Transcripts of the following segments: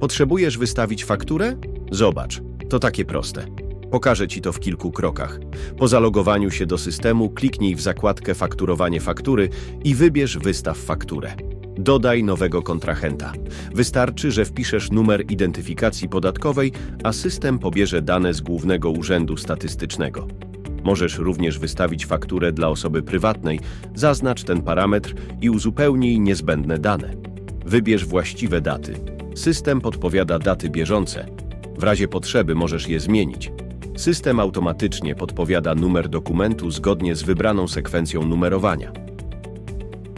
Potrzebujesz wystawić fakturę? Zobacz, to takie proste. Pokażę Ci to w kilku krokach. Po zalogowaniu się do systemu kliknij w zakładkę Fakturowanie faktury i wybierz Wystaw fakturę. Dodaj nowego kontrahenta. Wystarczy, że wpiszesz numer identyfikacji podatkowej, a system pobierze dane z Głównego Urzędu Statystycznego. Możesz również wystawić fakturę dla osoby prywatnej, zaznacz ten parametr i uzupełnij niezbędne dane. Wybierz właściwe daty. System podpowiada daty bieżące. W razie potrzeby możesz je zmienić. System automatycznie podpowiada numer dokumentu zgodnie z wybraną sekwencją numerowania.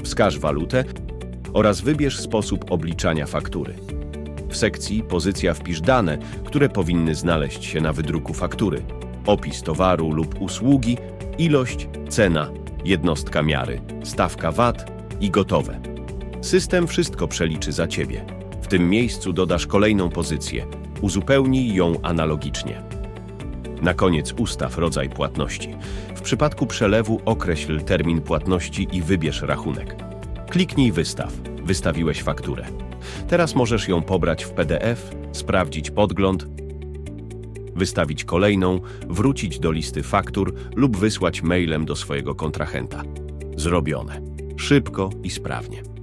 Wskaż walutę oraz wybierz sposób obliczania faktury. W sekcji Pozycja wpisz dane, które powinny znaleźć się na wydruku faktury. Opis towaru lub usługi, ilość, cena, jednostka miary, stawka VAT i gotowe. System wszystko przeliczy za Ciebie. W tym miejscu dodasz kolejną pozycję. Uzupełnij ją analogicznie. Na koniec ustaw rodzaj płatności. W przypadku przelewu określ termin płatności i wybierz rachunek. Kliknij Wystaw. Wystawiłeś fakturę. Teraz możesz ją pobrać w PDF, sprawdzić podgląd, wystawić kolejną, wrócić do listy faktur lub wysłać mailem do swojego kontrahenta. Zrobione. Szybko i sprawnie.